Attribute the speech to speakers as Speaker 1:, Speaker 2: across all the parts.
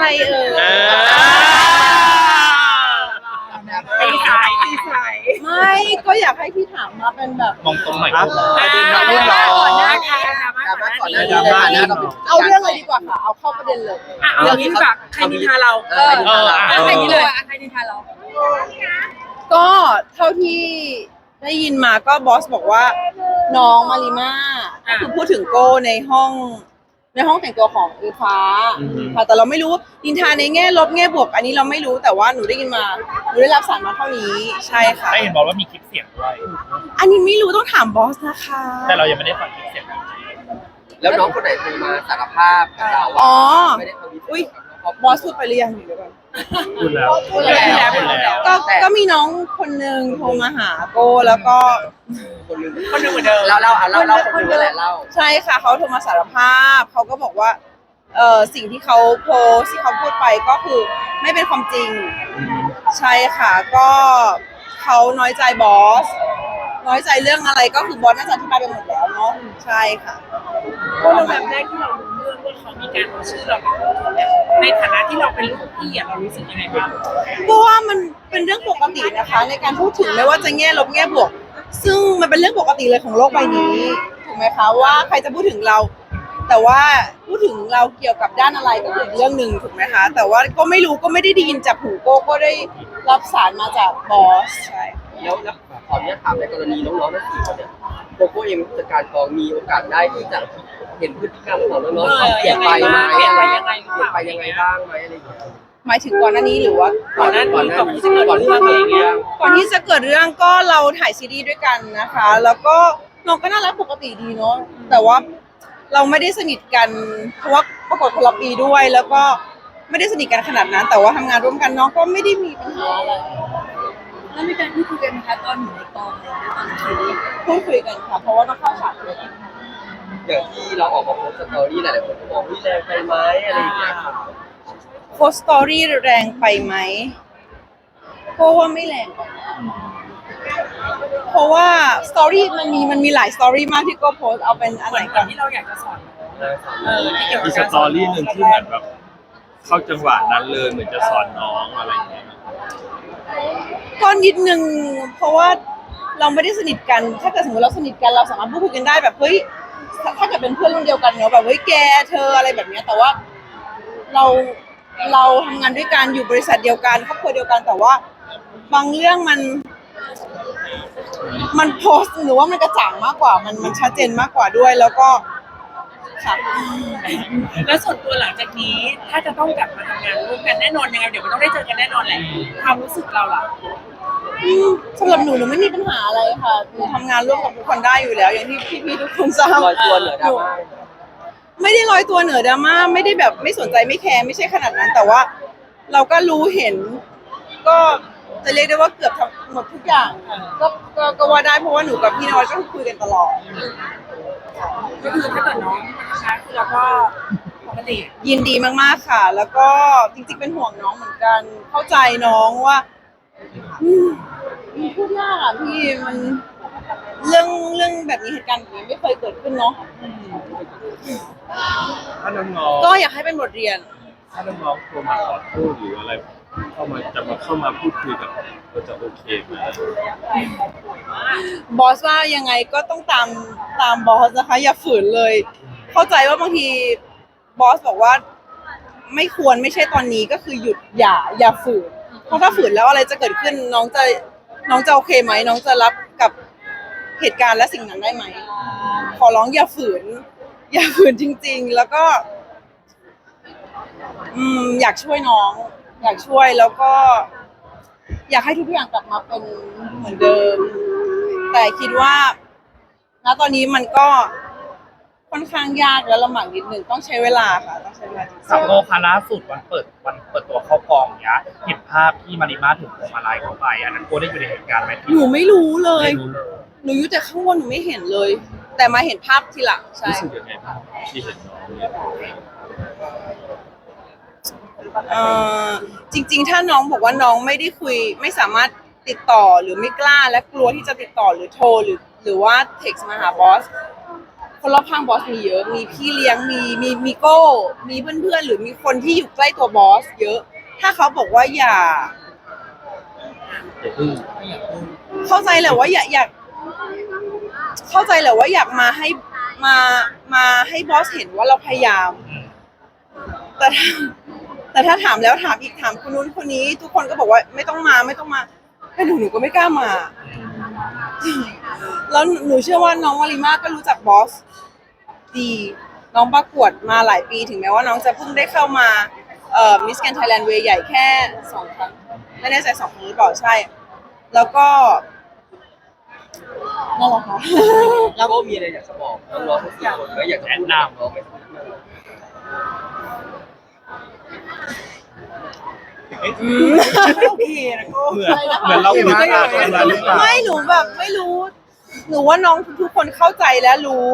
Speaker 1: อะไรเอ่ย
Speaker 2: เออ
Speaker 3: ตีสายตีสาย
Speaker 1: ไม่ก็อยากให้ที่ถามมาเป็นแบบ
Speaker 2: มองตรงไหน
Speaker 4: อะ
Speaker 2: ประเด็น
Speaker 4: อะ
Speaker 2: รุ่นน้อง
Speaker 3: ก่อนหน้านี้ดราม่า
Speaker 4: ดราม่า
Speaker 3: ก่
Speaker 4: ก่
Speaker 3: อ
Speaker 4: อนน
Speaker 3: ห
Speaker 4: ห
Speaker 3: น้า
Speaker 4: น้า
Speaker 3: นี้
Speaker 4: นี้ดราม่าเราเป็น
Speaker 1: เอาเรื่องเลยดีกว่าค่ะ เอาเข้าประเด็นเลย
Speaker 3: อะเอาอย่างนี้ดีกว่าใครนินทาเรา
Speaker 4: เออ
Speaker 3: เอออะใครนินทาเราใครนินทาเรา
Speaker 1: ก็เท่าที่ได้ยินมาก็บอสบอกว่า น้องมาริมาก็คือพูดถึงโก้ในห้อง ในห้องแต่งตัวของอีฟ้า
Speaker 2: อืม
Speaker 1: ค่ะแต่เราไม่รู้ดินทาในแง่ลบแง่บวก อันนี้เราไม่รู้แต่ว่าหนูได้ยินมาหนูได้รับสารมาเท่านี้ใช่ค่ะ
Speaker 2: ได้เห็นบอกว่ามีคลิปเสียงด้วย
Speaker 1: อันนี้ไม่รู้ต้องถามบอสนะคะ
Speaker 2: แต่เรายังไม่ได้ฟังคลิปเสียง
Speaker 4: แล้วน้องคนไหนโทรมาสารภาพกับเรา
Speaker 1: อ๋อ
Speaker 4: ว่าไม่ได้ทวิต
Speaker 1: อุ๊ย
Speaker 4: กับบ
Speaker 1: อสพูดไปหรือยังเดี๋ยวก่อน
Speaker 2: พูดแล้ว
Speaker 1: พูดแล้ว
Speaker 2: พูดแล้ว
Speaker 1: ก็ก็มีน้องคนหนึ่งโทรมาหาโก้แล้วก็
Speaker 4: คนหนึง
Speaker 3: คนหนึงเหมือนเดิม
Speaker 4: เราเล่าอะเล่าเล่าคนหนึงนั่นแหละเล่า
Speaker 1: ใช่ค่ะเขาโทรมาสารภาพเขาก็บอกว่าเออสิ่งที่เขาโพสต์ที่เขาพูดไปก็คือไม่เป็นความจริง ใช่ค่ะก็เขาน้อยใจบอส น้อยใจเรื่องอะไรก็คือบอสน่าจะอธิบายไปหมดแล้วเนาะใช่ค่ะ
Speaker 3: ก็เราแบบแรกที่เรารู้เรื่องว่าเขามีการเอาชื่อเราไปพูดเนี่ยในฐานะที่เราเป็นลูกพี่อะเรารู้สึกยังไงบ้าง
Speaker 1: เพราะว่ามันเป็นเรื่องปกตินะคะ ในการพูดถึงไม่ว่าจะแง่ลบแง่บวก ซึ่งมันเป็นเรื่องปกติเลยของโลกใบนี้ถูกไหมคะว่าใครจะพูดถึงเรา แต่ว่าพูดถึงเราเกี่ยวกับด้านอะไรก็เป็นเรื่องหนึ่งถูกไหมคะ แต่ว่าก็ไม่รู้ก็ไม่ได้ได้ยินจากหูโก้ก็ได้รับสารมาจากบอสใช่
Speaker 4: แล้วแล้วขออนุญาตถามในกรณีน้องๆทั้งสี่คนเนี่ยโกโก้เองผู้จัดการกองมีโอกาสได้ที่จะ เห็นพฤติกรรมของน้องๆเขาเปลี่ยนไปไหม
Speaker 3: เปลี่ยนไปยังไงหรือ
Speaker 4: เปลี่ยน
Speaker 3: เปล่า
Speaker 4: ไปยังไงบ้างไหมอะไรอย่างเงี้ย
Speaker 1: หมายถึงก่อนหน้านี้หรือว่า
Speaker 3: ก่อนหน้านี้ก่อนที่จะเกิดเรื่องอะไรอย่างเงี้ย
Speaker 1: ก่อนที่จะเกิดเรื่องก็เราถ่ายซีรีส์ด้วยกันนะคะ แล้วก็น้องก็น่ารักปกติดีเนาะแต่ว่าเราไม่ได้สนิทกันเพราะว่าประกวดคนละปีด้วย แล้วก็ไม่ได้สนิทกันขนาดนั้น แต่ว่าทำงานร่วมกันน้องก็ไม่ได้มีปัญหาอะไร
Speaker 5: แล้วมีการพูดคุยกันไหมคะตอนอยู่ในกองอะไรอย่างเงี้ยตอนชีวิต
Speaker 1: พูดคุยกันค่ะเพราะว่าต้องเข้าฉากเลย
Speaker 4: อย่างที่เราออกมาโพสต์สตอรี่หลายๆคนก็บอกว่าแรงไปไหมอะไรอย่างเงี้ยครับ
Speaker 1: โพสต์สตอรี่แรงไปไหมก็ว่าไม่แรงกว่าเพราะว่าสตอรี่มันมีมันมีหลายสตอรี่มากที่ก็โพสต์เอาเป็นอัน
Speaker 3: เห
Speaker 1: ไห
Speaker 3: มื
Speaker 1: น
Speaker 3: อน
Speaker 1: ก่
Speaker 3: กั
Speaker 1: อบน
Speaker 3: ที่เราอยากจะสอนน้องเออที่เกี่ยว
Speaker 2: มี
Speaker 3: กับ
Speaker 2: ส
Speaker 3: การ
Speaker 2: ตอรี่หนึ่งที่เหมือนแบบเข้าจังหวะนั้นเลยเหมือนจะสอนน้องอะไรอย่างเงี้ย
Speaker 1: ก็นิดนึงเพราะว่าเราไม่ได้สนิทกัน ถ้าเกิดสมมติเราสนิทกันเราสามารถพูดคุยกันได้แบบเฮ้ย ถ้าเกิดเป็นเพื่อนรุ่นเดียวกันเนาะแบบเฮ้ยแกเธออะไรแบบเนี้ยแต่ว่าเราเราทำงานด้วยกันอยู่บริษัทเดียวกันครอบครัวเดียวกันแต่ว่าบางเรื่องมัน มันโพสต์หรือว่ามันกระจ่างมากกว่า มันมันชัดเจนมากกว่าด้วยแล้วก็ค่ะ
Speaker 3: แล้วส่วนตัวหลังจากนี้ถ้าจะต้องกลับมาทำงานร่วมกันแน่นอนยังไงเดี๋ยวมันต้องได้เจอกันแน่นอนแหละความรู้สึกเราล่ะ
Speaker 1: อืมสำหรับหนูหนูไม่มีปัญหาอะไรค่ะหนูทำงานร่วมกับทุกคนได้อยู่แล้ว อย่างที่พี่ๆทุกคนทราบ
Speaker 4: ลอยตัวเหนือดราม่า
Speaker 1: ไม่ได้ลอยตัวเหนือดราม่าไม่ได้แบบไม่สนใจไม่แคร์ไม่ใช่ขนาดนั้น แต่ว่าเราก็รู้เห็น ก็จะเรียกได้ว่าเกือบทั้งหมดทุกอย่างก็ก็ก็ว่าได้เพราะว่าหนูกับพี่นวัดก็คุยกันตลอด
Speaker 3: ก็คือถ้าเกิดน้องมาช้าคือเราก็ปกติ
Speaker 1: ยินดีมากๆค่ะ แล้วก็จริงๆเป็นห่วงน้องเหมือนกัน เข้าใจน้องว่าอื มมันพูดยากอะพี่มันเรื่องเรื่องแบบนี้เหตุการณ์แบบนี้ไม่เคยเกิดขึ้นเนาะ
Speaker 2: ถ้าน้อง
Speaker 1: ก็อยากให้เป็นบทเรียน
Speaker 2: ๆถ้าน้องๆโทรมาขอโทษหรืออะไร เข้ามาจะมาเข้ามาพูดคุยกับเราจะโอเคไหม
Speaker 1: บอสว่ายังไงก็ต้องตามตามบอสนะคะ อย่าฝืนเลย เข้าใจว่าบางทีบอสบอกว่า ไม่ควรไม่ใช่ตอนนี้ก็คือหยุดอย่าอย่าฝืน เพราะถ้าฝืนแล้วอะไรจะเกิดขึ้นน้องจะน้องจะโอเคไหมน้องจะรับกับเหตุการณ์และสิ่งนั้นได้ไหม ขอร้องอย่าฝืน อย่าฝืนจริง ๆ แล้วก็อืมอยากช่วยน้อง อยากช่วยแล้วก็ อยากให้ทุกอย่างกลับมาเป็นเหมือนเดิม แต่คิดว่าณตอนนี้มันก็ ค่อนข้างยากและลำบากนิดหนึ่งต้องใช้เวลาค่ะต้องใช้เวลาจริง
Speaker 2: สับโลคาล่าสุดวันเปิดวันเปิดตัวเข้ากองเนี้ยเห็นภาพที่มาริมาถูกพวงมาลัยเข้าไป อันนั้นโกได้อยู่ในเหตุการณ์ไหม
Speaker 1: ๆหนูไม่รู้เลย
Speaker 2: ไม่รู้เลย
Speaker 1: หนูอยู่แต่ข้างบนหนูไม่เห็นเลย แต่มาเห็นภาพทีหลังใช่
Speaker 2: รู้สึกยังไงบ้างที่เห็นน้องเนี่ย
Speaker 1: เอ่อจริงๆ ถ้าน้องบอกว่าน้องไม่ได้คุย ไม่สามารถติดต่อหรือไม่กล้าและกลัวที่จะติดต่อหรือโทรหรือ หรือว่าเท็กซ์มาหาบอส คนรอบข้างบอสมีเยอะ มีพี่เลี้ยง มีมีมีโก้ มีเพื่อนๆ หรือมีคนที่อยู่ใกล้ตัวบอสเยอะ ถ้าเขาบอกว่าอย่าเข้าใจแหละว่าอยากอยาก เข้าใจแหละว่าอยากมาให้มามาให้บอสเห็นว่าเราพยายาม แต่ถ้าแต่ถ้าถามแล้วถามอีกถามคนนู้นคนนี้ ทุกคนก็บอกว่าไม่ต้องมาไม่ต้องมาให้หนูหนูก็ไม่กล้ามา แล้วหนูเชื่อว่าน้องวาริมาก็รู้จักบอสดีน้องประกวดมาหลายปีถึงแม้ว่าน้องจะเพิ่งได้เข้ามาเอ่อมิสแกนไทยแลนด์เวย์ใหญ่แค่สองครั้งไม่แน่ใจสองครั้งหรือเปล่าใช่ แล้วก็นั่นแหละค่ะ
Speaker 4: แล้วก็มีอะไรอยากจะบอกน้องๆทุกคนก็อยากจะพูดน้องไหม
Speaker 3: ไม่โอเคนะโก็
Speaker 2: เหมือนเหมือนเราคุยกันตรงนั้นหรือเปล่า
Speaker 1: ไม่หนูแบบไม่รู้ หนูว่าน้องทุกคนเข้าใจและรู้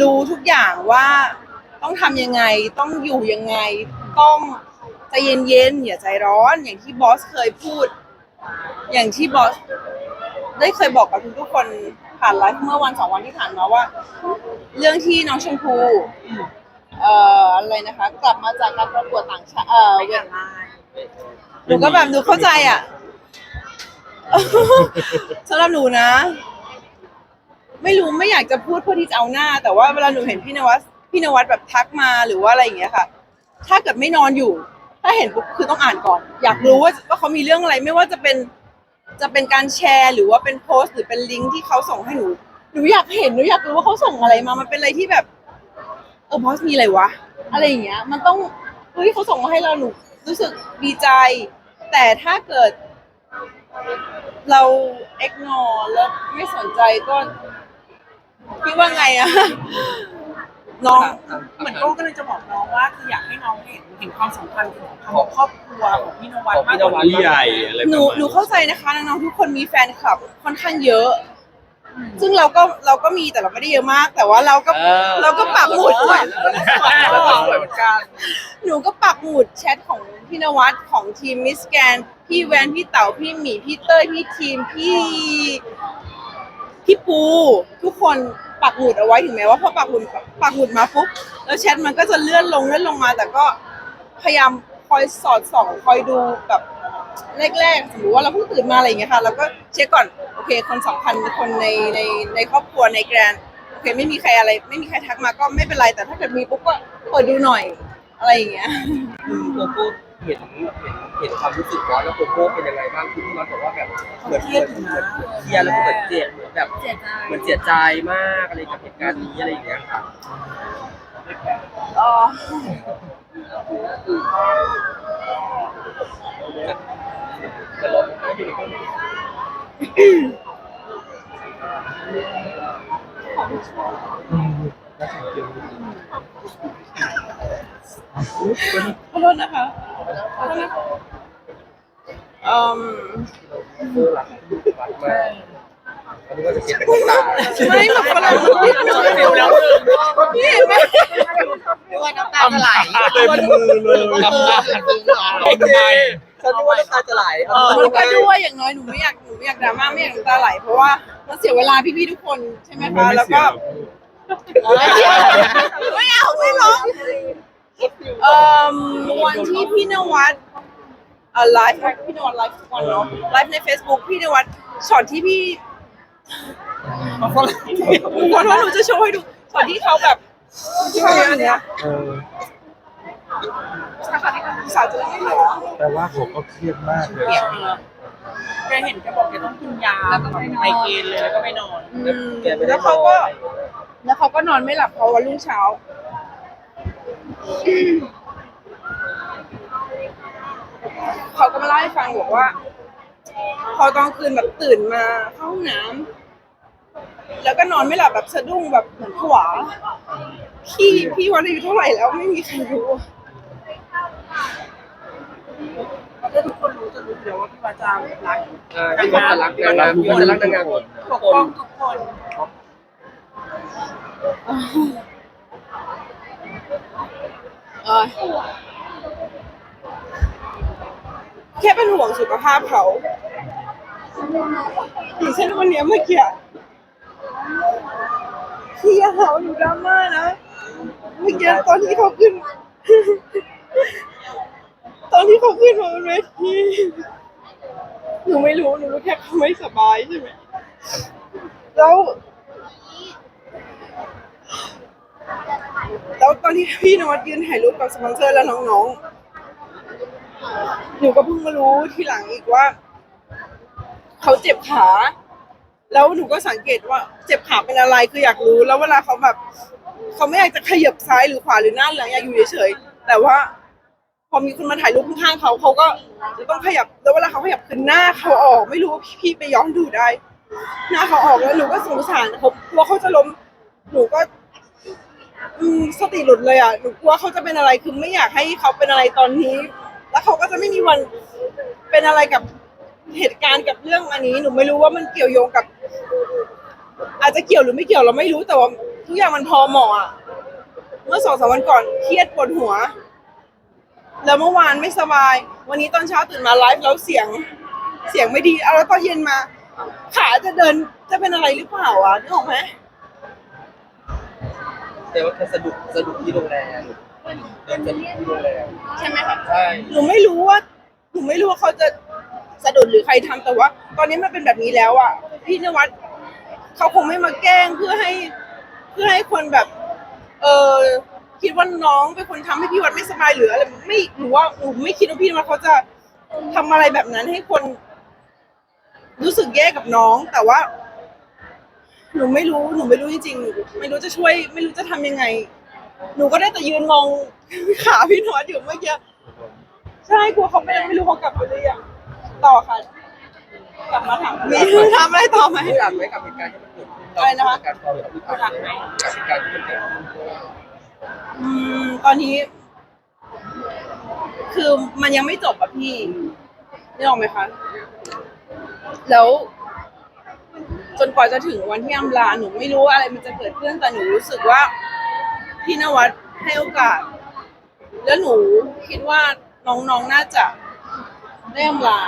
Speaker 1: รู้ทุกอย่างว่าต้องทำยังไงต้องอยู่ยังไง ต้องใจเย็นๆอย่าใจร้อน อย่างที่บอสเคยพูด อย่างที่บอสได้เคยบอกกับทุกๆคนผ่านไลฟ์เมื่อวันสองวันที่ผ่านมาว่า เรื่องที่น้องชมพู เอ่ออะไรนะคะ กลับมาจากการประกวดต่างชาติเอ่อเวทหนูก็แบบหนูเข้าใจอะ สำหรับหนูนะ ไม่รู้ไม่อยากจะพูดเพื่อที่จะเอาหน้า แต่ว่าเวลาหนูเห็นพี่นวัดพี่นวัดแบบทักมาหรือว่าอะไรอย่างเงี้ยค่ะ ถ้าเกิดไม่นอนอยู่ ถ้าเห็นปุ๊บคือต้องอ่านก่อน อยากรู้ว่าว่าเขามีเรื่องอะไรไม่ว่าจะเป็นจะเป็นการแชร์ หรือว่าเป็นโพสต์ หรือเป็นลิงก์ที่เขาส่งให้หนูหนูอยากเห็นหนูอยากรู้ว่าเขาส่งอะไรมามันเป็นอะไรที่แบบ เออบอสมีอะไรวะ อะไรอย่างเงี้ย มันต้องเฮ้ยเขาส่งมาให้เราหนูรู้สึกดีใจ แต่ถ้าเกิด เราเอ็กนอแล้วไม่สนใจก็พี่ว่าไงอะ น้อง
Speaker 3: เหมือนโก้ก็เลยจะบอกน้องว่าคืออยากให้น้องเห็นเห็นความสำคัญของครอบครัวของพี่นวัดมากกว่า
Speaker 2: ผู้ใหญ่อะไรประ
Speaker 1: หนู
Speaker 2: มาณ
Speaker 1: หนูเข้าใจนะคะน้องๆทุกคนมีแฟนคลับค่อนข้างเยอะ ซึ่งเราก็เราก็มีแต่เราไม่ได้เยอะมาก แต่ว่าเราก็เราก็ปักหมุด
Speaker 4: แล้วก็สวยเหมือนกัน
Speaker 1: หนูก็ปักหมุดแชทของพี่นวัดของทีมมิสแกนพี่แวนพี่เต๋าพี่หมีพี่เต้ยพี่ทีมพี่พี่ปู ทุกคนปักหมุดเอาไว้ถึงแม้ว่าพอปักหมุดปักหมุดมาปุ๊บแล้วแชทมันก็จะเลื่อนลงเลื่อนลงมา แต่ก็พยายามคอยสอดส่องคอยดูแบบแรกๆสมมติว่าเราเพิ่งตื่นมาอะไรอย่างเงี้ยค่ะเราก็เช็คก่อนโอ เคคนสำคัญคนในในในครอบครัวในแกรนโอเคไม่มีใครอะไร ไม่มีใครทักมาก็ไม่เป็นไรแต่ถ้าเกิดมีปุ๊บก็เปิดดูหน่อยอะไรอย่างเงี้ย
Speaker 4: คือโกโก้เห็นเห็นเห็นความรู้สึกบอสแล้วโกโก้เป็นยังไงบ้างคือพี่น็อตบอกว่าแบบเหมือนเหมือนเหมือนเหมือนเครียดแล้วก็เหมือนเจ็บเหมือนแบบ
Speaker 5: เสียใจ
Speaker 4: เหมือนเสียใจมากอะไรกับเหตุการณ์นี้อะไรอย่างเงี้ยค่ะ
Speaker 1: อ๋อ
Speaker 4: แต่รถ
Speaker 1: ขอโทษนะคะขอโทษนะคะอืม
Speaker 4: มือ นนี้ก็จะเจ็บตา
Speaker 1: ไม่แบบฝรั่งพี่หนู
Speaker 3: เร็วแล้ว
Speaker 1: พี่เห็นไหม
Speaker 4: ด้วยน้ำตาจะไหล
Speaker 2: เต็มมือเลยทำงาน
Speaker 4: โอเคฉันนึกว่าน้ำตาจะไหล
Speaker 1: มันก็ด้วยอย่างน้อยหนูไม่อยากหนูไม่อยากดราม่าไม่อยากน้ำตาไหลเพราะว่ามันเสียเวลาพี่ๆทุกคนใช่ไหมคะแล้วก็ไม่เอาไม่ร้องเอ่อวันที่พี่นวัดอ่อไลฟ์พี่นวัดไลฟ์ทุกวันเนาะไลฟ์ใน Facebook พี่นวัดช็อตที่พี่ ขอโทษหนูจะโชว์ให้ดูช็อตที่เขาแบบชอบอย่างเงี้ยสาวจะไม่ร้อง
Speaker 6: แต่ว่าผมก็เครียดมากเลย
Speaker 3: แกเห็นแกบอกแกต้องกินยาไมเกรนเลยแล้วก็ไม่นอน
Speaker 1: อืมแล้วเขาก็ แล้วเขาก็นอนไม่หลับเพราะวันรุ่งเช้าเขาก็มาเล่าให้ฟังบอกว่า พอตอนคืนแบบตื่นมาเข้าห้องน้ำ แล้วก็นอนไม่หลับแบบสะดุ้งแบบเหมือนผวา พี่พี่วันอายุเท่าไหร่แล้วไม่มีใครรู้
Speaker 3: ถ้าทุกคนรู้จะรู้อยู่แล้วว่าพี่วาจารัก
Speaker 4: พี่วัดจะรักนางงามพี่วัดจะรักนางงามหมด
Speaker 3: ปกป้องทุกคน
Speaker 1: เอ่อแค่เป็นห่วงสุขภาพเขาอย่างเช่นวันเนี้ยเมื่อกี้ พี่อย่าหาว่าหนูดราม่านะเมื่อกี้ตอนที่เขาขึ้น ตอนที่เขาขึ้นมาบนเวทีหนูไม่รู้หนูรู้แค่เขาไม่สบายใช่ไหมแล้วแล้วตอนที่พี่นวัดยืนถ่ายรูปกับสปอนเซอร์แล้วน้องๆ หนูก็เพิ่งมารู้ทีหลังอีกว่า เขาเจ็บขา แล้วหนูก็สังเกตว่าเจ็บขาเป็นอะไรคืออยากรู้ แล้วเวลาเขาแบบเขาไม่อยากจะขยับซ้ายหรือขวาหรือหน้าหลังอยากอยู่เฉยๆแต่ว่า พอมีคนมาถ่ายรูปข้างๆเขาเขาก็จะต้องขยับแล้วเวลาเขาขยับคือหน้าเขาออก ไม่รู้ว่าพี่ไปย้อนดูได้ หน้าเขาออกแล้วหนูก็สงสารเขากลัวเขาจะล้มหนูก็อืมสติหลุดเลยอะหนูกลัวเขาจะเป็นอะไรคือไม่อยากให้เขาเป็นอะไรตอนนี้ แล้วเขาก็จะไม่มีวันเป็นอะไรกับเหตุการณ์กับเรื่องอันนี้ หนูไม่รู้ว่ามันเกี่ยวโยงกับ อาจจะเกี่ยวหรือไม่เกี่ยวเราไม่รู้แต่ว่าทุกอย่างมันพอเหมาะอะเมื่อสองสามวันก่อนเครียดปวดหัว แล้วเมื่อวานไม่สบาย วันนี้ตอนเช้าตื่นมาไลฟ์แล้วเสียง เสียงไม่ดีเอาแล้วตอนเย็นมา ขาจะเดินจะเป็นอะไรหรือเปล่าอะนึกออกไหม
Speaker 4: แต่ว่าแค่สะดุดสะดุดที่โรงแรมเดินสะดุดที่โรงแรม
Speaker 1: ใช่ไหมคะ
Speaker 4: ใช่
Speaker 1: หนูไม่รู้ว่าหนูไม่รู้ว่าเขาจะสะดุดหรือใครทำแต่ว่า ตอนนี้มันเป็นแบบนี้แล้วอะ พี่นวัดเขาคงไม่มาแกล้งเพื่อให้เพื่อให้คนแบบ เออคิดว่าน้องเป็นคนทำให้พี่วัดไม่สบายหรืออะไรไม่หนูว่าหนูไม่คิดว่าพี่นวัดเขาจะทำอะไรแบบนั้นให้คน รู้สึกแย่กับน้อง แต่ว่า หนูไม่รู้หนูไม่รู้จริงๆไม่รู้จะช่วย ไม่รู้จะทำยังไง หนูก็ได้แต่ยืนมองขาพี่นวัดอยู่เมื่อกี้ใช่กลัวเขาไม่ไม่รู้เขากลับไปหรือยังต่อค่ะ กลับมาถามมีทำอะไรต่อไหม
Speaker 4: ไม่อัดไหมกับเหตุการณ์ที่มันเกิดขึ้น
Speaker 1: อะไรนะคะ
Speaker 4: การฟ้องกับพี่อัดไหมกับเหตุการณ์ที่มันเกิดขึ้น
Speaker 1: อืมตอนนี้ คือมันยังไม่จบอะพี่นี่ออกไหมคะ แล้ว จนกว่าจะถึงวันที่อำลาหนูไม่รู้ว่าอะไรมันจะเกิดขึ้นแต่หนูรู้สึกว่าพี่นวัดให้โอกาส แล้วหนูคิดว่าน้องๆน่าจะได้อำลา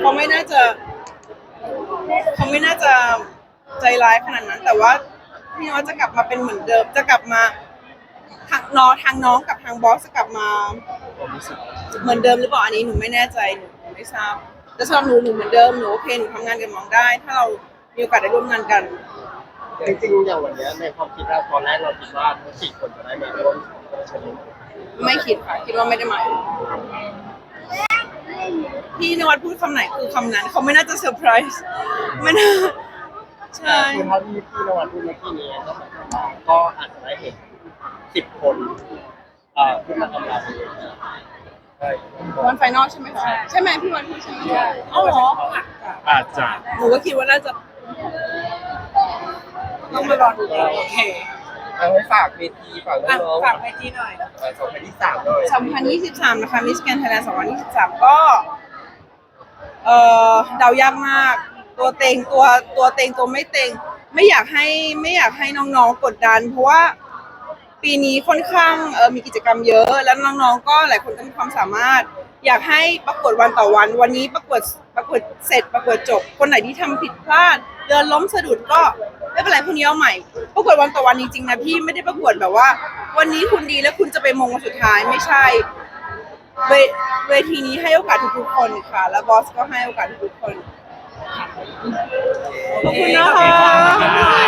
Speaker 1: เขาไม่น่าจะ เขาไม่น่าจะใจร้ายขนาดนั้น แต่ว่าพี่นวัดจะกลับมาเป็นเหมือนเดิม จะกลับมาทางน้องทางน้องกับทางบอสจะกลับมาเหมือนเดิมหรือเปล่าอันนี้หนูไม่แน่ใจหนูไม่ทราบแต่สำหรับหนูหนูเหมือนเดิมหนูโอเคหนูทำงานกับน้องได้ ถ้าเรามีโอกาสได้ร่วมงานกัน
Speaker 7: จริงๆอย่างวันเนี้ยในความคิดเราตอนแรกเราคิดว่าทั้งสี่คนจะได้มาร่วมเฉลิม
Speaker 1: ไม่คิดค่ะคิดว่าไม่ได้มา พี่นวัดพูดคำไหนคือคำนั้น เขาไม่น่าจะเซอร์ไพรส์ไม่น่าใช่
Speaker 7: คือเท่าที่พี่นวัดพูดเมื่อกี้นี้ก็หมายความว่าก็อาจจะได้เห็นสิบคนเอ่อที่มาทำงานใช่
Speaker 1: วันไฟนอลใช่ไหมคะใช่ไหมพี่วันพูดใช่ไหมอ๋อเหรอ
Speaker 2: อาจจะ
Speaker 1: หนูก็คิดว่าน่าจะต้องมารอดูกัน
Speaker 3: โอเค
Speaker 4: เอาให้ฝากเวทีฝาก
Speaker 3: อะ
Speaker 4: น้อง
Speaker 3: ฝากไปทีหน่อย
Speaker 4: ๆสองพันที่สามหน่อย
Speaker 1: 2023 นะคะ Miss Grand Thailand 2023 ก็ เอ่อเดายากมาก ตัวเต็งตัวตัวเต็งตัวไม่เต็ง ไม่อยากให้ไม่อยากให้น้องๆกดดัน เพราะว่าปีนี้ค่อนข้างเออมีกิจกรรมเยอะ แล้วน้องๆก็หลายคนก็มีความสามารถ อยากให้ประกวดวันต่อวัน วันนี้ประกวดประกวดเสร็จประกวดจบ คนไหนที่ทำผิดพลาด เดินล้มสะดุดก็ ไม่เป็นไรพรุ่งนี้เอาใหม่ประกวดวันต่อวันจริงๆนะพี่ไม่ได้ประกวดแบบว่า วันนี้คุณดีแล้วคุณจะไปมงวันสุดท้ายไม่ใช่เวเวทีนี้ให้โอกาสทุกๆคนค่ะ แล้วบอสก็ให้โอกาสทุกๆคนขอบคุณนะคะ